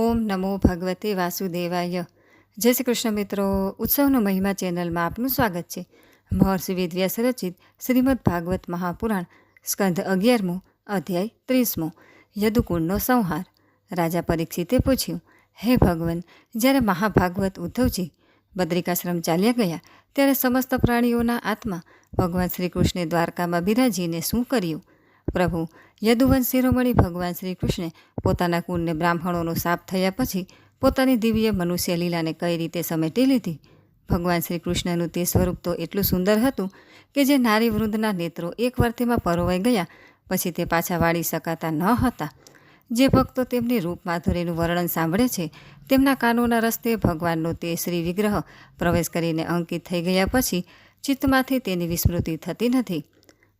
ઓમ નમો ભગવતે વાસુદેવાય. જય શ્રી કૃષ્ણ મિત્રો, ઉત્સવનો મહિમા ચેનલમાં આપનું સ્વાગત છે. મહર્ષિ વેદવ્યાસ રચિત શ્રીમદ ભાગવત મહાપુરાણ સ્કંધ અગિયારમો, અધ્યાય ત્રીસમો, યદુકુળનો સંહાર. રાજા પરીક્ષિતે પૂછ્યું, હે ભગવાન, જ્યારે મહાભાગવત ઉદ્ધવજી બદ્રિકાશ્રમ ચાલ્યા ગયા, ત્યારે સમસ્ત પ્રાણીઓના આત્મા ભગવાન શ્રી કૃષ્ણે દ્વારકામાં બિરાજીને શું કર્યું? પ્રભુ યદુવંશ શિરોમણી ભગવાન શ્રી કૃષ્ણે પોતાના કુળને બ્રાહ્મણોનો સાપ થયા પછી પોતાની દિવ્ય મનુષ્ય લીલાને કઈ રીતે સમેટી લીધી? ભગવાન શ્રી કૃષ્ણનું તે સ્વરૂપ તો એટલું સુંદર હતું કે જે નારી વૃંદના નેત્રો એક વર્તીમાં પરોવાઈ ગયા પછી તે પાછા વાળી શકાતા ન હતા. જે ભક્તો તેમની રૂપ માધુરીનું વર્ણન સાંભળે છે, તેમના કાનોના રસ્તે ભગવાનનો તે શ્રી વિગ્રહ પ્રવેશ કરીને અંકિત થઈ ગયા પછી ચિત્તમાંથી તેની વિસ્મૃતિ થતી નથી.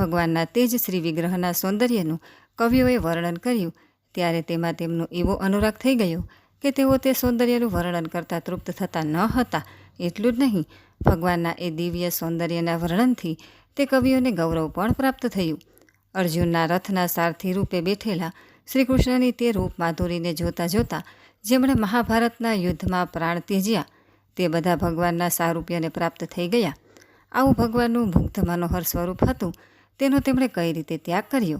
ભગવાનના તે જ શ્રી વિગ્રહના સૌંદર્યનું કવિઓએ વર્ણન કર્યું. ત્યારે તેમાં તેમનો એવો અનુરાગ થઈ ગયો કે તેઓ તે સૌંદર્યનું વર્ણન કરતાં તૃપ્ત થતા ન હતા. એટલું જ નહીં, ભગવાનના એ દિવ્ય સૌંદર્યના વર્ણનથી તે કવિઓને ગૌરવ પણ પ્રાપ્ત થયું. અર્જુનના રથના સારથી રૂપે બેઠેલા શ્રી કૃષ્ણની તે રૂપ માધુરીને જોતાં જોતાં જેમણે મહાભારતના યુદ્ધમાં પ્રાણ ત્યજ્યા, તે બધા ભગવાનના સારૂપ્યને પ્રાપ્ત થઈ ગયા. આવું ભગવાનનું મુગ્ધ મનોહર સ્વરૂપ હતું. તેનો તેમણે કઈ રીતે ત્યાગ કર્યો?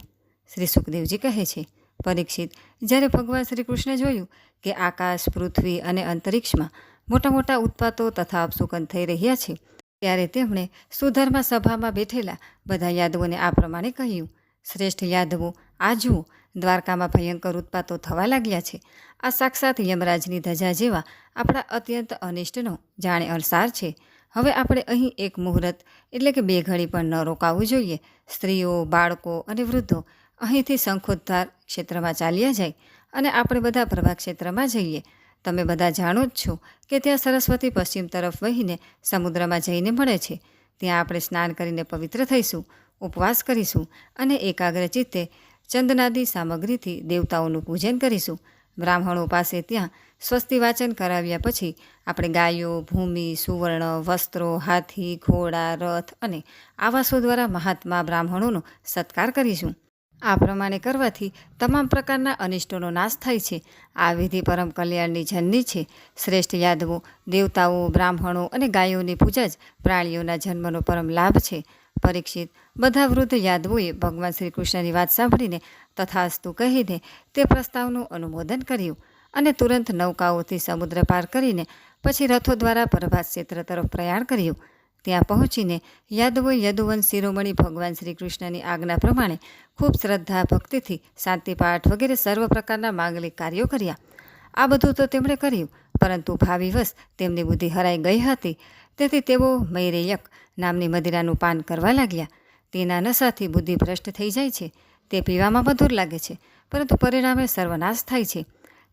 શ્રી સુખદેવજી કહે છે, પરીક્ષિત, જ્યારે ભગવાન શ્રી કૃષ્ણે જોયું કે આકાશ, પૃથ્વી અને અંતરિક્ષમાં મોટા મોટા ઉત્પાતો તથા અપશુકન થઈ રહ્યા છે, ત્યારે તેમણે સુધર્મા સભામાં બેઠેલા બધા યાદવોને આ પ્રમાણે કહ્યું, શ્રેષ્ઠ યાદવો, આ જુઓ, દ્વારકામાં ભયંકર ઉત્પાતો થવા લાગ્યા છે. આ સાક્ષાત યમરાજની ધજા જેવા આપણા અત્યંત અનિષ્ટનો જાણે અલસાર છે. હવે આપણે અહીં એક મુહૂર્ત, એટલે કે બે ઘડી પણ ન રોકાવું જોઈએ. સ્ત્રીઓ, બાળકો અને વૃદ્ધો અહીંથી શંખોદ્ધાર ક્ષેત્રમાં ચાલ્યા જાય અને આપણે બધા પ્રભા ક્ષેત્રમાં જઈએ. તમે બધા જાણો જ છો કે ત્યાં સરસ્વતી પશ્ચિમ તરફ વહીને સમુદ્રમાં જઈને મળે છે. ત્યાં આપણે સ્નાન કરીને પવિત્ર થઈશું, ઉપવાસ કરીશું અને એકાગ્ર ચિત્તે ચંદનાદી સામગ્રીથી દેવતાઓનું પૂજન કરીશું. બ્રાહ્મણો પાસે ત્યાં સ્વસ્તિ વાચન કરાવ્યા પછી આપણે ગાયો, ભૂમિ, સુવર્ણ, વસ્ત્રો, હાથી, ઘોડા, રથ અને આવાસો દ્વારા મહાત્મા બ્રાહ્મણોનો સત્કાર કરીશું. આ પ્રમાણે કરવાથી તમામ પ્રકારના અનિષ્ટોનો નાશ થાય છે. આ વિધિ પરમ કલ્યાણની જનની છે. શ્રેષ્ઠ યાદવો, દેવતાઓ, બ્રાહ્મણો અને ગાયોની પૂજા જ પ્રાણીઓના જન્મનો પરમ લાભ છે. પરીક્ષિત. બધા વૃદ્ધ યાદવોએ ભગવાન શ્રી કૃષ્ણની વાત સાંભળીને તથાસ્તુ કહીને તે પ્રસ્તાવનું અનુમોદન કર્યું અને તુરંત નૌકાઓથી સમુદ્ર પાર કરીને પછી રથો દ્વારા પ્રભાત ક્ષેત્ર તરફ પ્રયાણ કર્યું. ત્યાં પહોંચીને યાદવોએ યદુવંશ શિરોમણી ભગવાન શ્રી કૃષ્ણની આજ્ઞા પ્રમાણે ખૂબ શ્રદ્ધા, ભક્તિથી શાંતિપાઠ વગેરે સર્વ પ્રકારના માંગલિક કાર્યો કર્યા. આ બધું તો તેમણે કર્યું, પરંતુ ભાવિવશ તેમની બુદ્ધિ હરાઈ ગઈ હતી. તેથી તેઓ મૈરેયક નામની મદિરાનું પાન કરવા લાગ્યા. તેના નશાથી બુદ્ધિ ભ્રષ્ટ થઈ જાય છે. તે પીવામાં મધુર લાગે છે, પરંતુ પરિણામે સર્વનાશ થાય છે.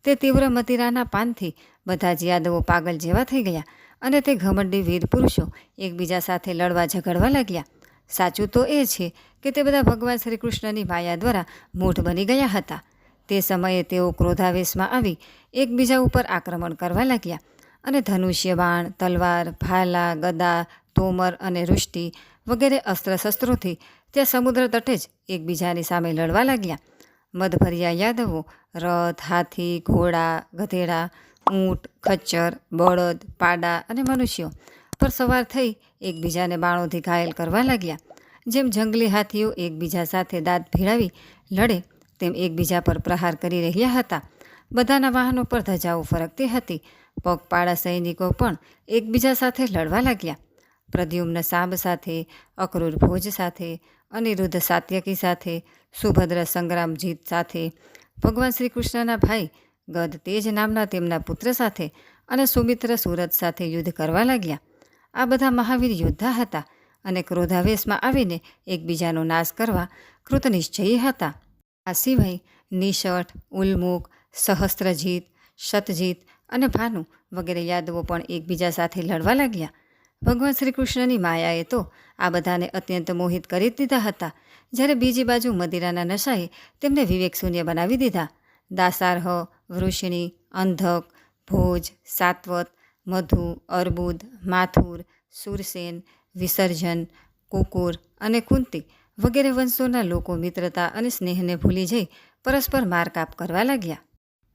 તે તીવ્ર મદિરાના પાનથી બધા જ યાદવો પાગલ જેવા થઈ ગયા અને તે ઘમંડી વીર પુરુષો એકબીજા સાથે લડવા ઝઘડવા લાગ્યા. સાચું તો એ છે કે તે બધા ભગવાન શ્રી કૃષ્ણની માયા દ્વારા મૂઢ બની ગયા હતા. તે સમયે તેઓ ક્રોધાવેશમાં આવી એકબીજા ઉપર આક્રમણ કરવા લાગ્યા. અને ધનુષ્ય બાણ, તલવાર, ભાલા, ગદા, તોમર અને રૃષ્ટિ વગેરે અસ્ત્ર શસ્ત્રોથી ત્યાં સમુદ્ર તટે જ એકબીજાની સામે લડવા લાગ્યા. મધભરિયા યાદવો, રથ, હાથી, ઘોડા, ગધેડા, ઊંટ, ખચ્ચર, બળદ, પાડા અને મનુષ્યો પર સવાર થઈ એકબીજાને બાણોથી ઘાયલ કરવા લાગ્યા. જેમ જંગલી હાથીઓ એકબીજા સાથે દાંત ભીડાવી લડે, તેમ એકબીજા પર પ્રહાર કરી રહ્યા હતા. બધાના વાહનો પર ધજાઓ ફરકતી હતી. પગપાળા સૈનિકો પણ એકબીજા સાથે લડવા લાગ્યા. પ્રદ્યુમ્ન સાબ સાથે, અક્રૂર ભોજ સાથે અનિરુદ્ધ સાત્યકી સાથે, સુભદ્ર સંગ્રામજીત સાથે, ભગવાન શ્રી કૃષ્ણના ભાઈ ગદ તેજ નામના તેમના પુત્ર સાથે અને સુમિત્ર સુરત સાથે યુદ્ધ કરવા લાગ્યા. આ બધા મહાવીર યોદ્ધા હતા અને ક્રોધાવેશમાં આવીને એકબીજાનો નાશ કરવા કૃતનિશ્ચયી હતા. આ સિવાય નિષઠ ઉલ્મુખ સહસ્ત્રજીત, શતજીત અને ભાનુ વગેરે યાદવો પણ એકબીજા સાથે લડવા લાગ્યા. ભગવાન શ્રી કૃષ્ણની માયાએ તો આ બધાને અત્યંત મોહિત કરી દીધા હતા. જ્યારે બીજી બાજુ મદિરાના નશાએ તેમને વિવેક શૂન્ય બનાવી દીધા. દાસારહ, વૃષિણી, અંધક, ભોજ, સાત્વત, મધુ, અર્બુદ, માથુર, સુરસેન, વિસર્જન, કુકુર અને કુંતી વગેરે વંશોના લોકો મિત્રતા અને સ્નેહને ભૂલી જઈ પરસ્પર મારકાપ કરવા લાગ્યા.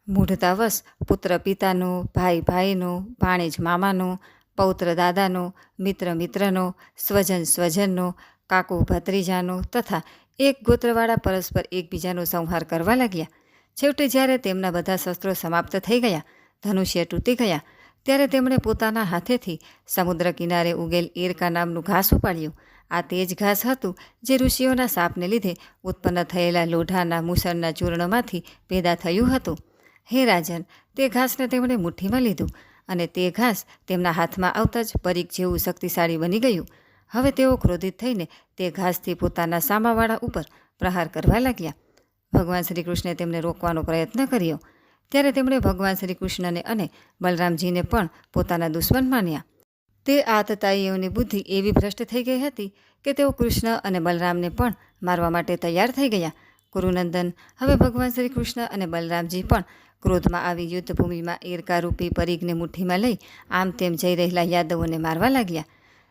મૂઢતાવશ પુત્ર પિતાનો, ભાઈ ભાઈનો, ભાણેજ મામાનો, પૌત્ર દાદાનો, મિત્ર મિત્રનો, સ્વજન સ્વજનનો, કાકુ ભત્રીજાનો તથા એક ગોત્રવાળા પરસ્પર એકબીજાનો સંહાર કરવા લાગ્યા. છેવટે જ્યારે તેમના બધા શસ્ત્રો સમાપ્ત થઈ ગયા, ધનુષ્ય તૂટી ગયા, ત્યારે તેમણે પોતાના હાથેથી સમુદ્ર કિનારે ઉગેલ એરકા નામનું ઘાસ ઉપાડ્યું. આ તેજ ઘાસ હતું જે ઋષિઓના સાપને લીધે ઉત્પન્ન થયેલા લોઢાના મુસળના ચૂર્ણમાંથી પેદા થયું હતું. હે રાજન, તે ઘાસને તેમણે મુઠ્ઠીમાં લીધું અને તે ઘાસ તેમના હાથમાં આવતા જ પરીખ જેવું શક્તિશાળી બની ગયું. હવે તેઓ ક્રોધિત થઈને તે ઘાસથી પોતાના સામાવાળા ઉપર પ્રહાર કરવા લાગ્યા. ભગવાન શ્રી કૃષ્ણે તેમને રોકવાનો પ્રયત્ન કર્યો. ત્યારે તેમણે ભગવાન શ્રી કૃષ્ણને અને બલરામજીને પણ પોતાના દુશ્મન માન્યા. તે આતતાઈઓની બુદ્ધિ એવી ભ્રષ્ટ થઈ ગઈ હતી કે તેઓ કૃષ્ણ અને બલરામને પણ મારવા માટે તૈયાર થઈ ગયા. ગુરુનંદન, હવે ભગવાન શ્રી કૃષ્ણ અને બલરામજી પણ ક્રોધમાં આવી યુદ્ધભૂમિમાં એરકારૂપી પરિઘને મુઠ્ઠીમાં લઈ આમ તેમ જઈ રહેલા યાદવોને મારવા લાગ્યા.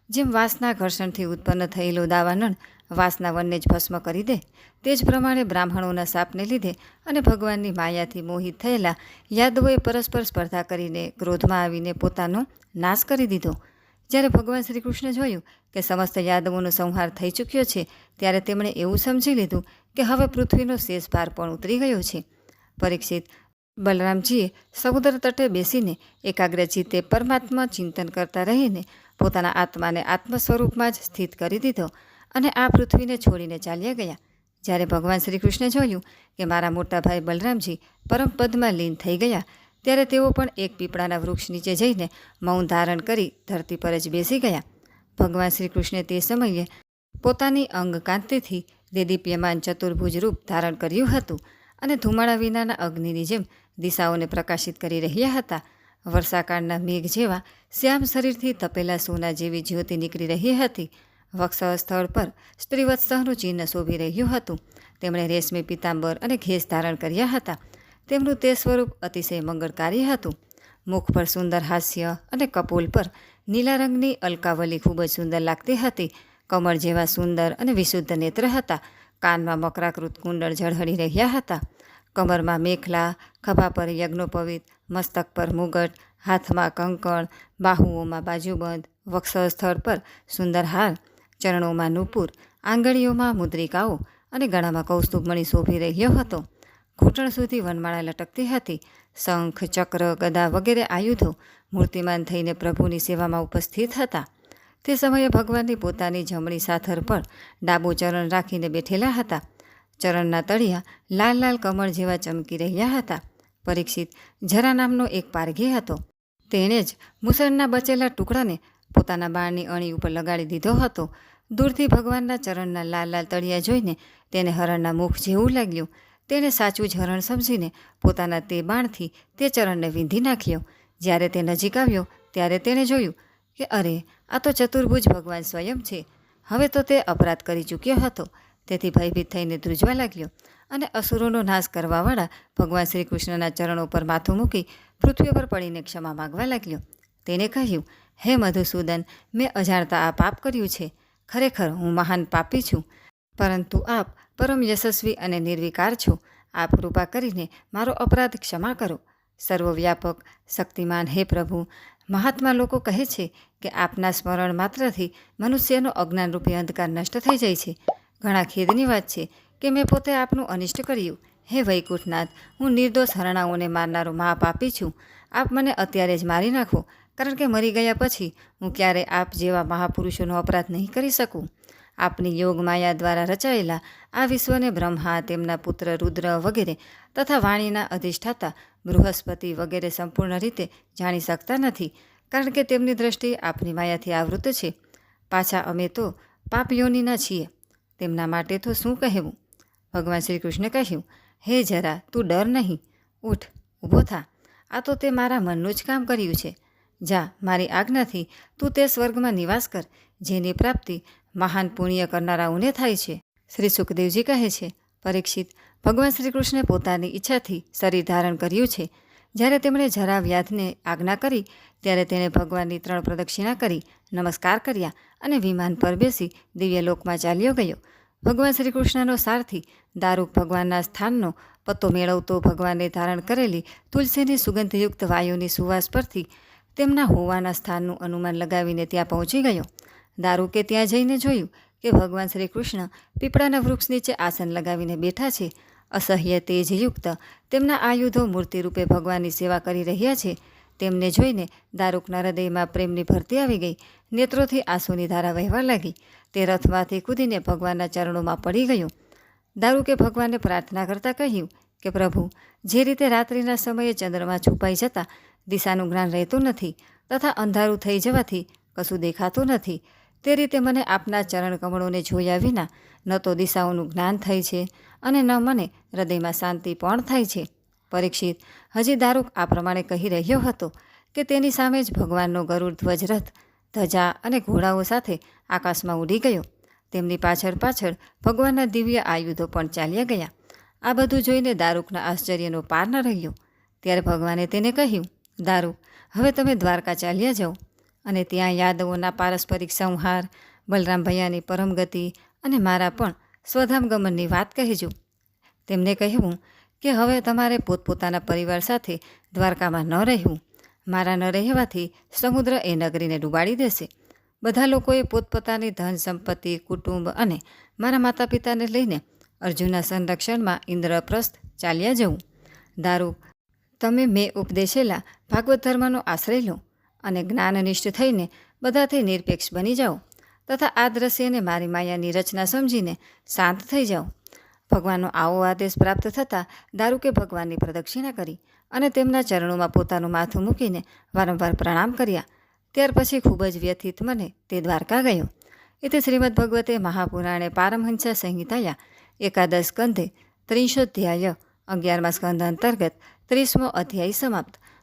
જેમ વાસના ઘર્ષણથી ઉત્પન્ન થયેલો દાવાનળ વાસના વનને જ ભસ્મ કરી દે, તે જ પ્રમાણે બ્રાહ્મણોના સાપને લીધે અને ભગવાનની માયાથી મોહિત થયેલા યાદવોએ પરસ્પર સ્પર્ધા કરીને ક્રોધમાં આવીને પોતાનો નાશ કરી દીધો. જ્યારે ભગવાન શ્રી કૃષ્ણ જોયું કે સમસ્ત યાદવોનો સંહાર થઈ ચૂક્યો છે, ત્યારે તેમણે એવું સમજી લીધું કે હવે પૃથ્વીનો શેષ ભાર પણ ઉતરી ગયો છે. પરીક્ષિત બલરામજીએ સમુદ્ર તટે બેસીને એકાગ્રચિત્તે પરમાત્મા ચિંતન કરતા રહીને પોતાના આત્માને આત્મ સ્વરૂપમાં જ સ્થિત કરી દીધો અને આ પૃથ્વીને છોડીને ચાલ્યા ગયા. જ્યારે ભગવાન શ્રી કૃષ્ણે જોયું કે મારા મોટા ભાઈ બલરામજી પરમપદમાં લીન થઈ ગયા, ત્યારે તેઓ પણ એક પીપળાના વૃક્ષ નીચે જઈને મૌન ધારણ કરી ધરતી પર જ બેસી ગયા. ભગવાન શ્રી કૃષ્ણે તે સમયે પોતાની અંગ કાંતિથી દેદીપ્યમાન ચતુર્ભુજ રૂપ ધારણ કર્યું હતું. અને ધુમાડા વિનાના અગ્નિની જેમ દિશાઓને પ્રકાશિત કરી રહ્યા હતા. વર્ષાકાળના મેઘ જેવા શ્યામ શરીરથી તપેલા સોના જેવી જ્યોતિ નીકળી રહી હતી. વક્ષ સ્થળ પર સ્ત્રીવત્સહનું ચિહ્ન શોભી રહ્યું હતું. તેમણે રેશમી પિતાંબર અને ઘેસ ધારણ કર્યા હતા. તેમનું તે સ્વરૂપ અતિશય મંગળકારી હતું. મુખ પર સુંદર હાસ્ય અને કપોલ પર નીલા રંગની અલકાવલી ખૂબ જ સુંદર લાગતી હતી. કમળ જેવા સુંદર અને વિશુદ્ધ નેત્ર હતા. કાનમાં મકરાકૃત કુંડળ ઝળહળી રહ્યા હતા. કમરમાં મેખલા, ખભા પર યજ્ઞોપવિત, મસ્તક પર મુગટ, હાથમાં કંકણ, બાહુઓમાં બાજુબંધ વક્ષ સ્થળ પર સુંદર હાર, ચરણોમાં નુપુર, આંગળીઓમાં મુદ્રિકાઓ અને ગળામાં કૌસ્તુભમણી શોભી રહ્યો હતો. ઘૂંટણ સુધી વનમાળા લટકતી હતી. શંખ, ચક્ર, ગદા વગેરે આયુધો મૂર્તિમાન થઈને પ્રભુની સેવામાં ઉપસ્થિત હતા. તે સમયે ભગવાનની પોતાની જમણી સાથર પર ડાબું ચરણ રાખીને બેઠેલા હતા. ચરણના તળિયા લાલ લાલ કમળ જેવા ચમકી રહ્યા હતા. પરીક્ષિત જરા નામનો એક પારઘી હતો. તેણે જ મુસળના બચેલા ટુકડાને પોતાના બાળની અણી ઉપર લગાડી દીધો હતો. દૂરથી ભગવાનના ચરણના લાલ લાલ તળિયા જોઈને તેને હરણના મુખ જેવું લાગ્યું. તેણે સાચું જ હરણ સમજીને પોતાના તે બાણથી તે ચરણને વીંધી નાખ્યો. જ્યારે તે નજીક આવ્યો, ત્યારે તેણે જોયું કે અરે, આ તો ચતુર્ભુજ ભગવાન સ્વયં છે. હવે તો તે અપરાધ કરી ચૂક્યો હતો. તેથી ભયભીત થઈને ધ્રુજવા લાગ્યો અને અસુરોનો નાશ કરવાવાળા ભગવાન શ્રી કૃષ્ણના ચરણો પર માથું મૂકી પૃથ્વી પર પડીને ક્ષમા માગવા લાગ્યો. તેને કહ્યું, હે મધુસૂદન, મેં અજાણતા આ પાપ કર્યું છે. ખરેખર હું મહાન પાપી છું. પરંતુ આપ પરમ યશસ્વી અને નિર્વિકાર છો. આપ કૃપા કરીને મારો અપરાધ ક્ષમા કરો. સર્વવ્યાપક, શક્તિમાન હે પ્રભુ. મહાત્મા લોકો કહે છે કે આપના સ્મરણ માત્રથી મનુષ્યનો અજ્ઞાનરૂપી અંધકાર નષ્ટ થઈ જાય છે. ઘણા ખેદની વાત છે કે મેં પોતે આપનું અનિષ્ટ કર્યું. હે વૈકુંઠનાથ, હું નિર્દોષ હરણાઓને મારનારો મહાપાપી છું. આપ મને અત્યારે જ મારી નાખો, કારણ કે મરી ગયા પછી હું ક્યારે આપ જેવા મહાપુરુષોનો અપરાધ નહીં કરી શકું? આપની યોગ માયા દ્વારા રચાયેલા આ વિશ્વને બ્રહ્મા, તેમના પુત્ર રુદ્ર વગેરે તથા વાણીના અધિષ્ઠાતા બૃહસ્પતિ વગેરે સંપૂર્ણ રીતે જાણી શકતા નથી, કારણ કે તેમની દ્રષ્ટિ આપની માયાથી આવૃત છે. પાછા અમે તો પાપયોનીના છીએ. તેમના માટે તો શું કહેવું? ભગવાન શ્રી કૃષ્ણે કહ્યું, હે જરા, તું ડર નહીં. ઉઠ, ઊભો થા. આ તો તે મારા મનનું જ કામ કર્યું છે. જા, મારી આજ્ઞાથી તું તે સ્વર્ગમાં નિવાસ કર, જેની પ્રાપ્તિ મહાન પુણ્ય કરનારાઓને થાય છે. શ્રી સુખદેવજી કહે છે, પરીક્ષિત ભગવાન શ્રી કૃષ્ણે પોતાની ઈચ્છાથી શરીર ધારણ કર્યું છે. જ્યારે તેમણે જરા વ્યાધને આજ્ઞા કરી, ત્યારે તેણે ભગવાનની ત્રણ પ્રદક્ષિણા કરી, નમસ્કાર કર્યા અને વિમાન પર બેસી દિવ્યલોકમાં ચાલ્યો ગયો. ભગવાન શ્રી કૃષ્ણનો સારથી દારૂક ભગવાનના સ્થાનનો પત્તો મેળવતો ભગવાને ધારણ કરેલી તુલસીની સુગંધયુક્ત વાયુની સુવાસ પરથી તેમના હોવાના સ્થાનનું અનુમાન લગાવીને ત્યાં પહોંચી ગયો. દારૂકે ત્યાં જઈને જોયું કે ભગવાન શ્રી કૃષ્ણ પીપળાના વૃક્ષ નીચે આસન લગાવીને બેઠા છે. અસહ્ય તેજયુક્ત તેમના આયુધો મૂર્તિરૂપે ભગવાનની સેવા કરી રહ્યા છે. તેમને જોઈને દારૂકના હૃદયમાં પ્રેમની ભરતી આવી ગઈ. નેત્રોથી આંસુની ધારા વહેવા લાગી. તે રથમાંથી કૂદીને ભગવાનના ચરણોમાં પડી ગયો. દારૂકે ભગવાનને પ્રાર્થના કરતાં કહ્યું કે, પ્રભુ, જે રીતે રાત્રિના સમયે ચંદ્રમાં છુપાઈ જતાં, દિશાનું જ્ઞાન રહેતું નથી તથા અંધારું થઈ જવાથી કશું દેખાતું નથી. તે રીતે મને આપના ચરણ કમળોને જોયા વિના ન તો દિશાઓનું જ્ઞાન થાય છે અને ન મને હૃદયમાં શાંતિ પણ થાય છે. પરીક્ષિત, હજી દારૂક આ પ્રમાણે કહી રહ્યો હતો કે તેની સામે જ ભગવાનનો ગરુડ ધ્વજરથ, ધજા અને ઘોડાઓ સાથે આકાશમાં ઉડી ગયો. તેમની પાછળ પાછળ ભગવાનના દિવ્ય આયુધો પણ ચાલ્યા ગયા. આ બધું જોઈને દારૂકના આશ્ચર્યનો પાર ન રહ્યો. ત્યારે ભગવાને તેને કહ્યું, દારૂક, હવે તમે દ્વારકા ચાલ્યા જાઓ. અને ત્યાં યાદવોના પારસ્પરિક સંહાર બલરામ ભૈયાની પરમગતિ અને મારા પણ સ્વધામ ગમનની વાત કહેજો. તેમને કહેવું કે હવે તમારે પોતપોતાના પરિવાર સાથે દ્વારકામાં ન રહેવું. મારા ન રહેવાથી સમુદ્ર એ નગરીને ડૂબાડી દેશે. બધા લોકોએ પોતપોતાની ધન સંપત્તિ, કુટુંબ અને મારા માતા પિતાને લઈને અર્જુનના સંરક્ષણમાં ઇન્દ્રપ્રસ્થ ચાલ્યા જવું. દારૂ, તમે મેં ઉપદેશેલા ભાગવત ધર્મનો આશ્રય લો. અને જ્ઞાનનિષ્ઠ થઈને બધાથી નિરપેક્ષ બની જાઓ તથા આ દ્રશ્યને મારી માયાની રચના સમજીને શાંત થઈ જાઓ. ભગવાનનો આવો આદેશ પ્રાપ્ત થતાં દારૂકે ભગવાનની પ્રદક્ષિણા કરી અને તેમના ચરણોમાં પોતાનું માથું મૂકીને વારંવાર પ્રણામ કર્યા. ત્યાર પછી ખૂબ જ વ્યથિત મને તે દ્વારકા ગયો. એટલે શ્રીમદ ભગવતે મહાપુરાણે પારમહંસા સંહિતાયા એકાદશ સ્કંધે ત્રિંશોધ્યાય અગિયારમા સ્કંધ અંતર્ગત ત્રીસમો અધ્યાય સમાપ્ત.